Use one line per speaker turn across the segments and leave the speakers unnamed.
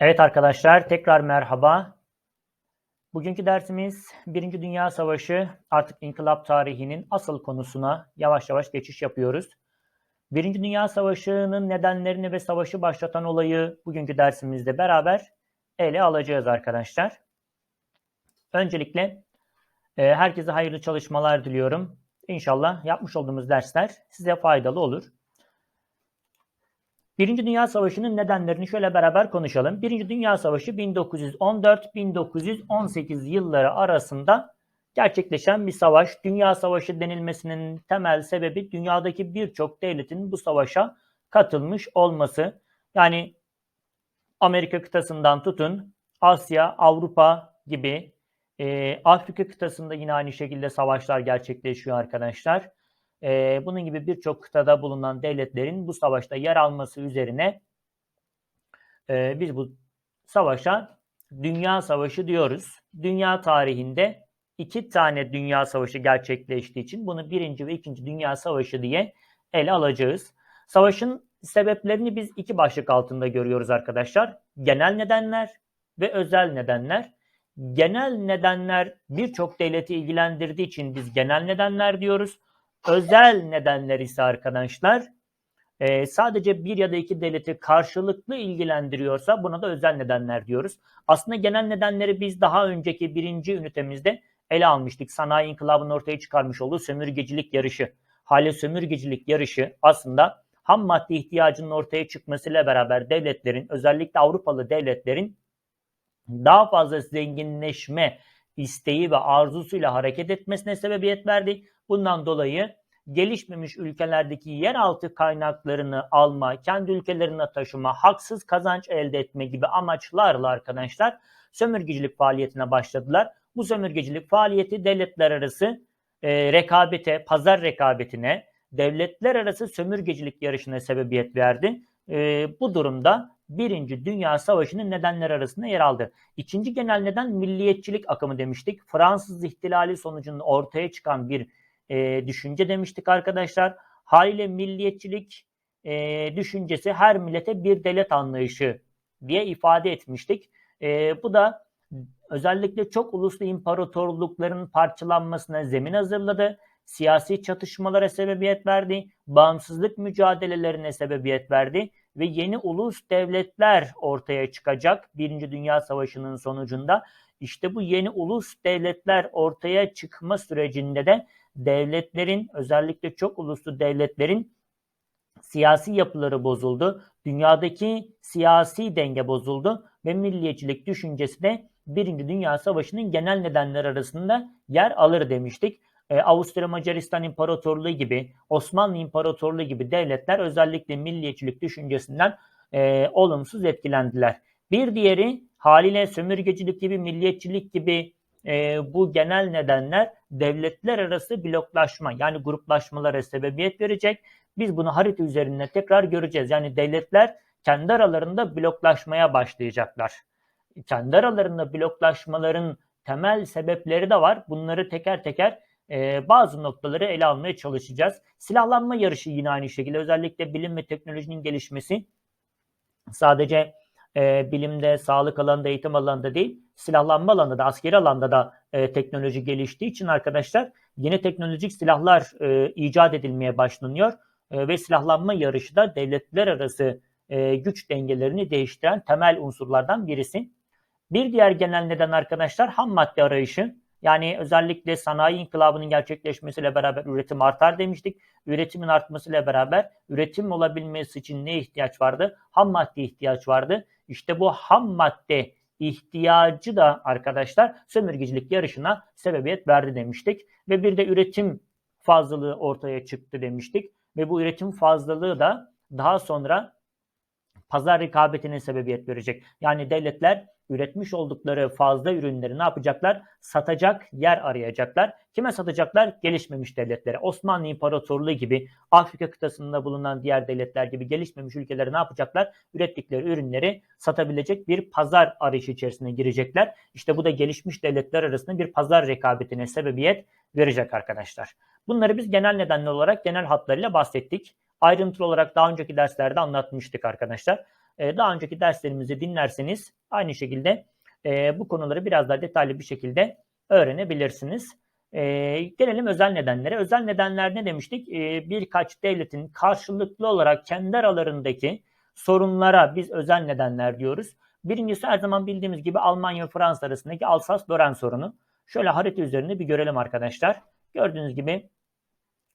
Evet arkadaşlar tekrar merhaba. Bugünkü dersimiz Birinci Dünya Savaşı artık inkılap tarihinin asıl konusuna yavaş yavaş geçiş yapıyoruz. Birinci Dünya Savaşı'nın nedenlerini ve savaşı başlatan olayı bugünkü dersimizde beraber ele alacağız arkadaşlar. Öncelikle e, herkese hayırlı çalışmalar diliyorum. İnşallah yapmış olduğumuz dersler size faydalı olur. Birinci Dünya Savaşı'nın nedenlerini şöyle beraber konuşalım. Birinci Dünya Savaşı 1914-1918 yılları arasında gerçekleşen bir savaş. Dünya Savaşı denilmesinin temel sebebi dünyadaki birçok devletin bu savaşa katılmış olması. Yani Amerika kıtasından tutun Asya, Avrupa gibi e, Afrika kıtasında yine aynı şekilde savaşlar gerçekleşiyor arkadaşlar e, bunun gibi birçok kıtada bulunan devletlerin bu savaşta yer alması üzerine e, biz bu savaşa Dünya Savaşı diyoruz. Dünya tarihinde iki tane Dünya Savaşı gerçekleştiği için bunu birinci ve ikinci Dünya Savaşı diye ele alacağız. Savaşın sebeplerini biz iki başlık altında görüyoruz arkadaşlar. Genel nedenler ve özel nedenler. Genel nedenler birçok devleti ilgilendirdiği için biz genel nedenler diyoruz. Özel nedenler ise arkadaşlar e, sadece bir ya da iki devleti karşılıklı ilgilendiriyorsa buna da özel nedenler diyoruz. Aslında genel nedenleri biz daha önceki birinci ünitemizde ele almıştık. Sanayi inkılabının ortaya çıkarmış olduğu sömürgecilik yarışı. Hale sömürgecilik yarışı aslında ham madde ihtiyacının ortaya çıkmasıyla beraber devletlerin özellikle Avrupalı devletlerin daha fazla zenginleşme isteği ve arzusuyla hareket etmesine sebebiyet verdi. Bundan dolayı gelişmemiş ülkelerdeki yeraltı kaynaklarını alma, kendi ülkelerine taşıma, haksız kazanç elde etme gibi amaçlarla arkadaşlar sömürgecilik faaliyetine başladılar. Bu sömürgecilik faaliyeti devletler arası e, rekabete, pazar rekabetine, devletler arası sömürgecilik yarışına sebebiyet verdi. E, bu durumda Birinci Dünya Savaşı'nın nedenleri arasında yer aldı. İkinci genel neden milliyetçilik akımı demiştik. Fransız ihtilali sonucunda ortaya çıkan bir e, düşünce demiştik arkadaşlar. Haliyle milliyetçilik e, düşüncesi her millete bir devlet anlayışı diye ifade etmiştik. E, bu da özellikle çok uluslu imparatorlukların parçalanmasına zemin hazırladı. Siyasi çatışmalara sebebiyet verdi. Bağımsızlık mücadelelerine sebebiyet verdi ve yeni ulus devletler ortaya çıkacak Birinci Dünya Savaşı'nın sonucunda. İşte bu yeni ulus devletler ortaya çıkma sürecinde de devletlerin özellikle çok uluslu devletlerin siyasi yapıları bozuldu. Dünyadaki siyasi denge bozuldu ve milliyetçilik düşüncesi de Birinci Dünya Savaşı'nın genel nedenler arasında yer alır demiştik. Ee, Avusturya Macaristan İmparatorluğu gibi, Osmanlı İmparatorluğu gibi devletler özellikle milliyetçilik düşüncesinden e, olumsuz etkilendiler. Bir diğeri haliyle sömürgecilik gibi, milliyetçilik gibi e, bu genel nedenler devletler arası bloklaşma yani gruplaşmalara sebebiyet verecek. Biz bunu harita üzerinde tekrar göreceğiz. Yani devletler kendi aralarında bloklaşmaya başlayacaklar. Kendi aralarında bloklaşmaların temel sebepleri de var. Bunları teker teker e, bazı noktaları ele almaya çalışacağız. Silahlanma yarışı yine aynı şekilde özellikle bilim ve teknolojinin gelişmesi sadece e, bilimde, sağlık alanında, eğitim alanında değil, silahlanma alanında da, askeri alanda da e, teknoloji geliştiği için arkadaşlar yeni teknolojik silahlar e, icat edilmeye başlanıyor e, ve silahlanma yarışı da devletler arası e, güç dengelerini değiştiren temel unsurlardan birisi. Bir diğer genel neden arkadaşlar ham madde arayışı. Yani özellikle sanayi inkılabının gerçekleşmesiyle beraber üretim artar demiştik. Üretimin artmasıyla beraber üretim olabilmesi için ne ihtiyaç vardı? Ham madde ihtiyaç vardı. İşte bu ham madde ihtiyacı da arkadaşlar sömürgecilik yarışına sebebiyet verdi demiştik. Ve bir de üretim fazlalığı ortaya çıktı demiştik. Ve bu üretim fazlalığı da daha sonra pazar rekabetine sebebiyet verecek. Yani devletler üretmiş oldukları fazla ürünleri ne yapacaklar? Satacak yer arayacaklar. Kime satacaklar? Gelişmemiş devletlere. Osmanlı İmparatorluğu gibi Afrika kıtasında bulunan diğer devletler gibi gelişmemiş ülkelere ne yapacaklar? Ürettikleri ürünleri satabilecek bir pazar arayışı içerisine girecekler. İşte bu da gelişmiş devletler arasında bir pazar rekabetine sebebiyet verecek arkadaşlar. Bunları biz genel nedenler olarak genel hatlarıyla bahsettik. Ayrıntılı olarak daha önceki derslerde anlatmıştık arkadaşlar. e, daha önceki derslerimizi dinlerseniz aynı şekilde e, bu konuları biraz daha detaylı bir şekilde öğrenebilirsiniz. E, gelelim özel nedenlere. Özel nedenler ne demiştik? E, birkaç devletin karşılıklı olarak kendi aralarındaki sorunlara biz özel nedenler diyoruz. Birincisi her zaman bildiğimiz gibi Almanya ve Fransa arasındaki Alsas-Lorraine sorunu. Şöyle harita üzerinde bir görelim arkadaşlar. Gördüğünüz gibi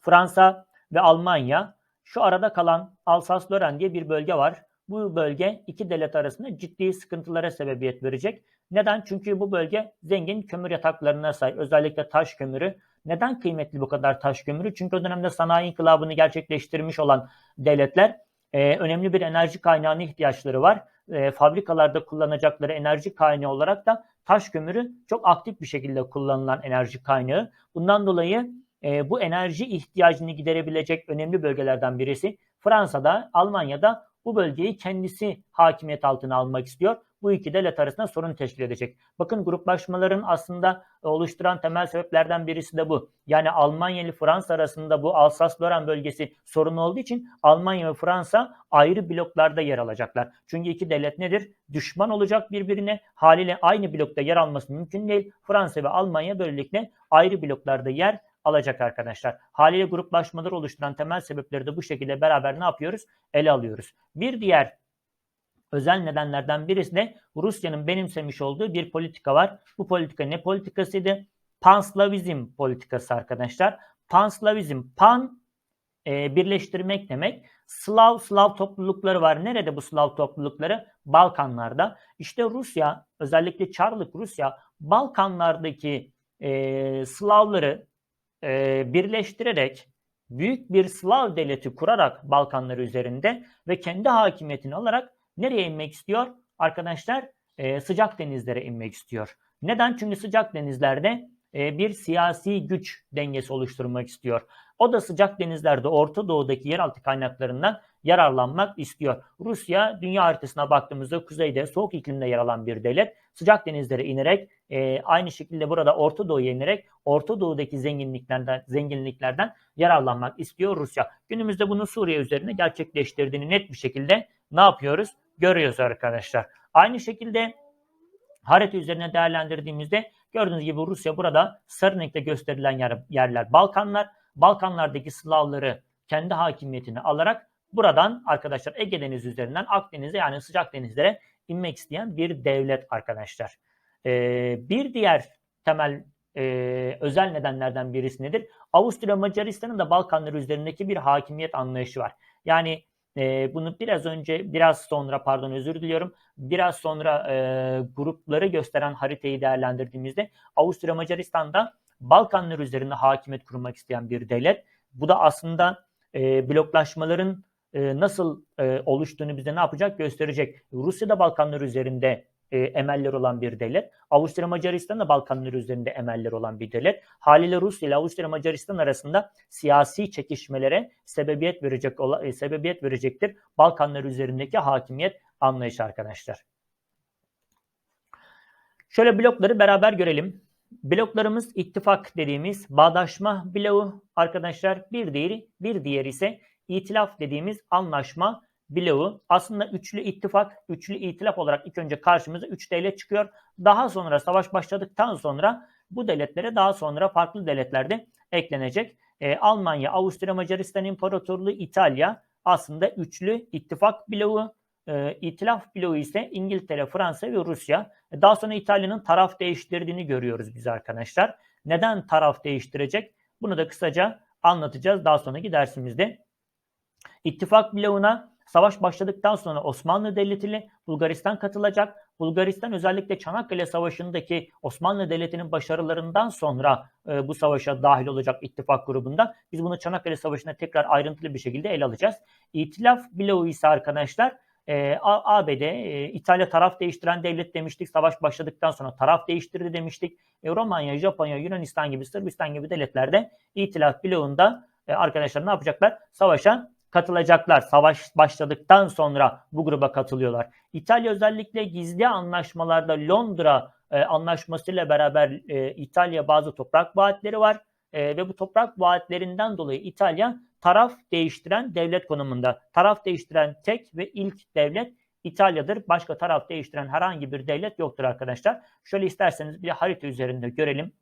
Fransa ve Almanya şu arada kalan Alsas-Lorraine diye bir bölge var. Bu bölge iki devlet arasında ciddi sıkıntılara sebebiyet verecek. Neden? Çünkü bu bölge zengin kömür yataklarına sahip. Özellikle taş kömürü. Neden kıymetli bu kadar taş kömürü? Çünkü o dönemde sanayi inkılabını gerçekleştirmiş olan devletler e, önemli bir enerji kaynağına ihtiyaçları var. E, fabrikalarda kullanacakları enerji kaynağı olarak da taş kömürü çok aktif bir şekilde kullanılan enerji kaynağı. Bundan dolayı e, bu enerji ihtiyacını giderebilecek önemli bölgelerden birisi. Fransa'da, Almanya'da bu bölgeyi kendisi hakimiyet altına almak istiyor. Bu iki devlet arasında sorun teşkil edecek. Bakın gruplaşmaların aslında oluşturan temel sebeplerden birisi de bu. Yani Almanya ile Fransa arasında bu Alsas-Lorraine bölgesi sorun olduğu için Almanya ve Fransa ayrı bloklarda yer alacaklar. Çünkü iki devlet nedir? Düşman olacak birbirine. Haliyle aynı blokta yer alması mümkün değil. Fransa ve Almanya böylelikle ayrı bloklarda yer alacak arkadaşlar. Haliyle gruplaşmaları oluşturan temel sebepleri de bu şekilde beraber ne yapıyoruz? Ele alıyoruz. Bir diğer özel nedenlerden birisi de Rusya'nın benimsemiş olduğu bir politika var. Bu politika ne politikasıydı? Panslavizm politikası arkadaşlar. Panslavizm, pan e, birleştirmek demek. Slav, Slav toplulukları var. Nerede bu Slav toplulukları? Balkanlarda. İşte Rusya, özellikle Çarlık Rusya, Balkanlardaki e, Slavları e, birleştirerek büyük bir Slav devleti kurarak Balkanlar üzerinde ve kendi hakimiyetini alarak nereye inmek istiyor? Arkadaşlar e, sıcak denizlere inmek istiyor. Neden? Çünkü sıcak denizlerde e, bir siyasi güç dengesi oluşturmak istiyor. O da sıcak denizlerde Orta Doğu'daki yeraltı kaynaklarından yararlanmak istiyor. Rusya dünya haritasına baktığımızda kuzeyde soğuk iklimde yer alan bir devlet. Sıcak denizlere inerek e, aynı şekilde burada Orta Doğu'ya inerek Orta Doğu'daki zenginliklerden zenginliklerden yararlanmak istiyor Rusya. Günümüzde bunu Suriye üzerine gerçekleştirdiğini net bir şekilde ne yapıyoruz? Görüyoruz arkadaşlar. Aynı şekilde harita üzerine değerlendirdiğimizde gördüğünüz gibi Rusya burada sarı renkte gösterilen yer, yerler Balkanlar. Balkanlardaki Slavları kendi hakimiyetini alarak buradan arkadaşlar Ege Denizi üzerinden Akdeniz'e yani sıcak denizlere inmek isteyen bir devlet arkadaşlar. Ee, bir diğer temel e, özel nedenlerden birisi nedir? Avusturya Macaristan'ın da Balkanlar üzerindeki bir hakimiyet anlayışı var. Yani e, bunu biraz önce, biraz sonra pardon özür diliyorum, biraz sonra e, grupları gösteren haritayı değerlendirdiğimizde Avusturya Macaristan'da Balkanlar üzerinde hakimiyet kurmak isteyen bir devlet. Bu da aslında e, bloklaşmaların e, nasıl e, oluştuğunu bize ne yapacak gösterecek. Rusya da Balkanlar üzerinde e, emeller olan bir devlet. Avusturya Macaristan da Balkanlar üzerinde emeller olan bir devlet. Haliyle Rusya ile Avusturya Macaristan arasında siyasi çekişmelere sebebiyet verecek e, sebebiyet verecektir. Balkanlar üzerindeki hakimiyet anlayışı arkadaşlar. Şöyle blokları beraber görelim. Bloklarımız ittifak dediğimiz bağdaşma bloğu arkadaşlar. Bir diğeri, bir diğer ise itilaf dediğimiz anlaşma bloğu. Aslında üçlü ittifak, üçlü itilaf olarak ilk önce karşımıza üç devlet çıkıyor. Daha sonra savaş başladıktan sonra bu devletlere daha sonra farklı devletlerde eklenecek. Ee, Almanya, Avusturya, Macaristan İmparatorluğu, İtalya aslında üçlü ittifak bloğu. E, itilaf bloğu ise İngiltere, Fransa ve Rusya. E, daha sonra İtalya'nın taraf değiştirdiğini görüyoruz biz arkadaşlar. Neden taraf değiştirecek? Bunu da kısaca anlatacağız daha sonraki dersimizde. İttifak bloğuna savaş başladıktan sonra Osmanlı Devleti ile Bulgaristan katılacak. Bulgaristan özellikle Çanakkale Savaşı'ndaki Osmanlı Devleti'nin başarılarından sonra e, bu savaşa dahil olacak ittifak grubunda. Biz bunu Çanakkale Savaşı'nda tekrar ayrıntılı bir şekilde ele alacağız. İtilaf bloğu ise arkadaşlar e, ABD, e, İtalya taraf değiştiren devlet demiştik. Savaş başladıktan sonra taraf değiştirdi demiştik. E, Romanya, Japonya, Yunanistan gibi, Sırbistan gibi devletlerde itilaf bloğunda e, arkadaşlar ne yapacaklar? Savaşa katılacaklar. Savaş başladıktan sonra bu gruba katılıyorlar. İtalya özellikle gizli anlaşmalarda Londra e, anlaşmasıyla beraber e, İtalya bazı toprak vaatleri var. E, ve bu toprak vaatlerinden dolayı İtalya taraf değiştiren devlet konumunda. Taraf değiştiren tek ve ilk devlet İtalya'dır. Başka taraf değiştiren herhangi bir devlet yoktur arkadaşlar. Şöyle isterseniz bir harita üzerinde görelim.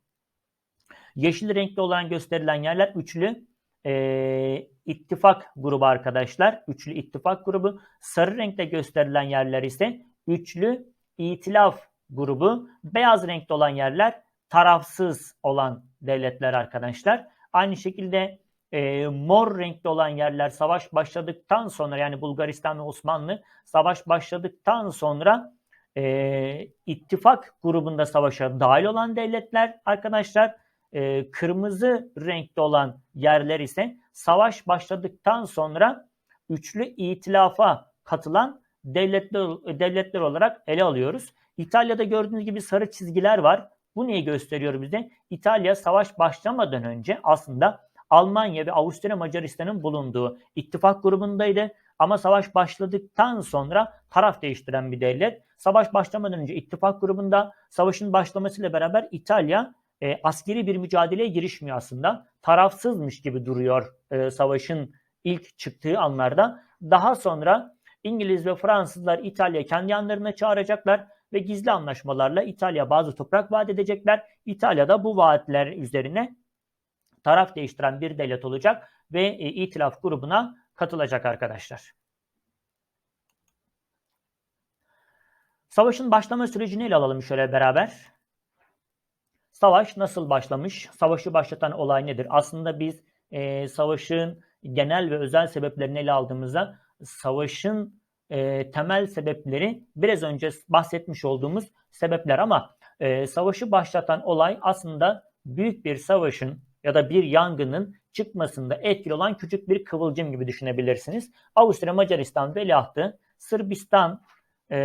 Yeşil renkli olan gösterilen yerler üçlü e, ittifak grubu arkadaşlar. Üçlü ittifak grubu. Sarı renkte gösterilen yerler ise üçlü itilaf grubu. Beyaz renkte olan yerler tarafsız olan devletler arkadaşlar. Aynı şekilde e, mor renkli olan yerler savaş başladıktan sonra yani Bulgaristan ve Osmanlı savaş başladıktan sonra e, ittifak grubunda savaşa dahil olan devletler arkadaşlar e, kırmızı renkte olan yerler ise savaş başladıktan sonra üçlü itilafa katılan devletler, devletler olarak ele alıyoruz. İtalya'da gördüğünüz gibi sarı çizgiler var. Bu neyi gösteriyor bize? İtalya savaş başlamadan önce aslında Almanya ve Avusturya Macaristan'ın bulunduğu ittifak grubundaydı. Ama savaş başladıktan sonra taraf değiştiren bir devlet. Savaş başlamadan önce ittifak grubunda, savaşın başlamasıyla beraber İtalya e, askeri bir mücadeleye girişmiyor aslında. Tarafsızmış gibi duruyor e, savaşın ilk çıktığı anlarda. Daha sonra İngiliz ve Fransızlar İtalya kendi yanlarına çağıracaklar ve gizli anlaşmalarla İtalya bazı toprak vaat edecekler. İtalya da bu vaatler üzerine taraf değiştiren bir devlet olacak ve e, itilaf grubuna katılacak arkadaşlar. Savaşın başlama sürecini ele alalım şöyle beraber. Savaş nasıl başlamış? Savaşı başlatan olay nedir? Aslında biz e, savaşın genel ve özel sebeplerini ele aldığımızda savaşın e, temel sebepleri biraz önce bahsetmiş olduğumuz sebepler ama e, savaşı başlatan olay aslında büyük bir savaşın ya da bir yangının çıkmasında etkili olan küçük bir kıvılcım gibi düşünebilirsiniz. Avusturya Macaristan veliahtı Sırbistan e,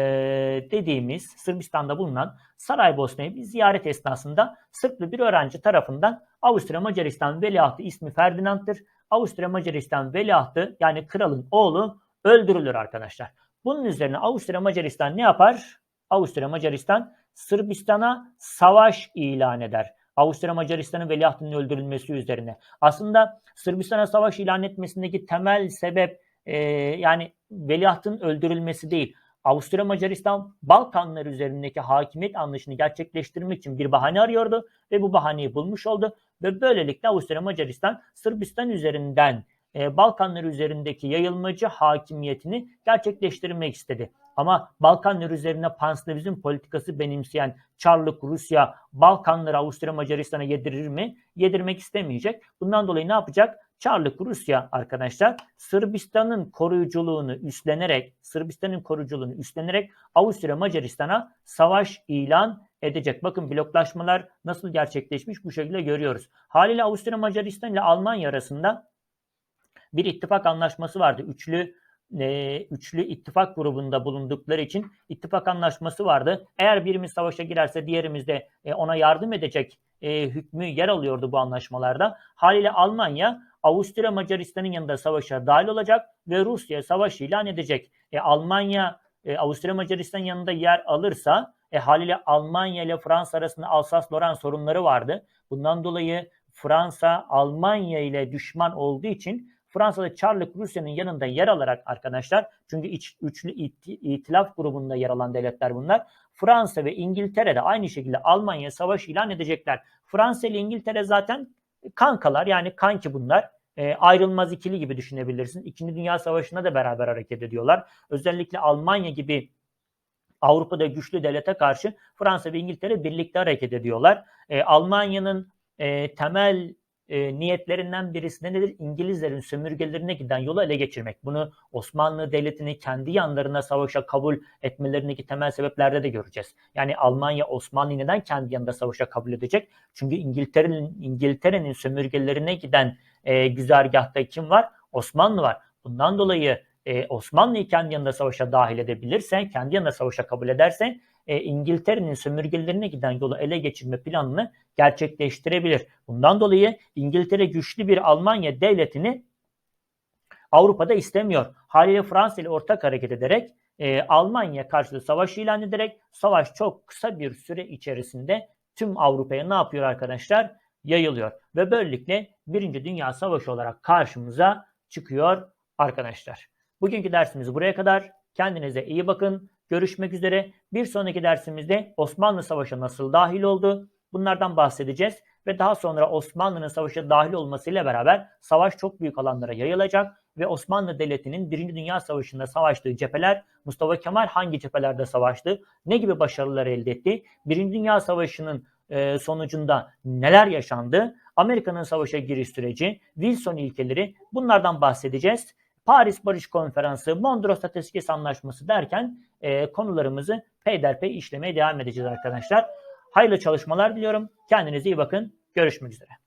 dediğimiz Sırbistan'da bulunan Saraybosna'yı bir ziyaret esnasında Sırplı bir öğrenci tarafından Avusturya Macaristan veliahtı ismi Ferdinand'tır. Avusturya Macaristan veliahtı yani kralın oğlu öldürülür arkadaşlar. Bunun üzerine Avusturya Macaristan ne yapar? Avusturya Macaristan Sırbistan'a savaş ilan eder. Avusturya Macaristan'ın veliahtının öldürülmesi üzerine. Aslında Sırbistan'a savaş ilan etmesindeki temel sebep e, yani veliahtın öldürülmesi değil. Avusturya Macaristan Balkanlar üzerindeki hakimiyet anlayışını gerçekleştirmek için bir bahane arıyordu ve bu bahaneyi bulmuş oldu ve böylelikle Avusturya Macaristan Sırbistan üzerinden e, Balkanlar üzerindeki yayılmacı hakimiyetini gerçekleştirmek istedi. Ama Balkanlar üzerine panslavizm politikası benimseyen Çarlık Rusya Balkanları Avusturya Macaristan'a yedirir mi? Yedirmek istemeyecek. Bundan dolayı ne yapacak? Çarlık Rusya arkadaşlar Sırbistan'ın koruyuculuğunu üstlenerek Sırbistan'ın koruyuculuğunu üstlenerek Avusturya Macaristan'a savaş ilan edecek. Bakın bloklaşmalar nasıl gerçekleşmiş bu şekilde görüyoruz. Haliyle Avusturya Macaristan ile Almanya arasında bir ittifak anlaşması vardı. Üçlü e, üçlü ittifak grubunda bulundukları için ittifak anlaşması vardı. Eğer birimiz savaşa girerse diğerimiz de e, ona yardım edecek e, hükmü yer alıyordu bu anlaşmalarda. Haliyle Almanya Avusturya Macaristan'ın yanında savaşa dahil olacak ve Rusya savaş ilan edecek. E, Almanya e, Avusturya Macaristan yanında yer alırsa e, haliyle Almanya ile Fransa arasında Alsas-Loren sorunları vardı. Bundan dolayı Fransa Almanya ile düşman olduğu için Fransa'da Çarlık Rusya'nın yanında yer alarak arkadaşlar çünkü iç, üçlü itilaf grubunda yer alan devletler bunlar. Fransa ve İngiltere de aynı şekilde Almanya savaş ilan edecekler. Fransa ile İngiltere zaten kankalar yani kanki bunlar. E, ayrılmaz ikili gibi düşünebilirsin. İkinci Dünya Savaşı'nda da beraber hareket ediyorlar. Özellikle Almanya gibi Avrupa'da güçlü devlete karşı Fransa ve İngiltere birlikte hareket ediyorlar. E, Almanya'nın e, temel e, niyetlerinden birisi de nedir? İngilizlerin sömürgelerine giden yolu ele geçirmek. Bunu Osmanlı Devleti'ni kendi yanlarına savaşa kabul etmelerindeki temel sebeplerde de göreceğiz. Yani Almanya Osmanlı neden kendi yanında savaşa kabul edecek? Çünkü İngiltere'nin İngiltere'nin sömürgelerine giden e, güzergahta kim var? Osmanlı var. Bundan dolayı e, Osmanlı'yı kendi yanında savaşa dahil edebilirsen, kendi yanında savaşa kabul edersen e, İngiltere'nin sömürgelerine giden yolu ele geçirme planını gerçekleştirebilir. Bundan dolayı İngiltere güçlü bir Almanya devletini Avrupa'da istemiyor. Haliyle Fransa ile ortak hareket ederek e, Almanya karşılığı savaş ilan ederek savaş çok kısa bir süre içerisinde tüm Avrupa'ya ne yapıyor arkadaşlar? Yayılıyor. Ve böylelikle Birinci Dünya Savaşı olarak karşımıza çıkıyor arkadaşlar. Bugünkü dersimiz buraya kadar. Kendinize iyi bakın. Görüşmek üzere. Bir sonraki dersimizde Osmanlı Savaşı nasıl dahil oldu? Bunlardan bahsedeceğiz ve daha sonra Osmanlı'nın savaşa dahil olmasıyla beraber savaş çok büyük alanlara yayılacak ve Osmanlı Devleti'nin Birinci Dünya Savaşı'nda savaştığı cepheler Mustafa Kemal hangi cephelerde savaştı? Ne gibi başarılar elde etti? Birinci Dünya Savaşı'nın e, sonucunda neler yaşandı? Amerika'nın savaşa giriş süreci, Wilson ilkeleri bunlardan bahsedeceğiz. Paris Barış Konferansı, Mondros Ateşkes Anlaşması derken e, konularımızı peyderpey işlemeye devam edeceğiz arkadaşlar. Hayırlı çalışmalar diliyorum. Kendinize iyi bakın. Görüşmek üzere.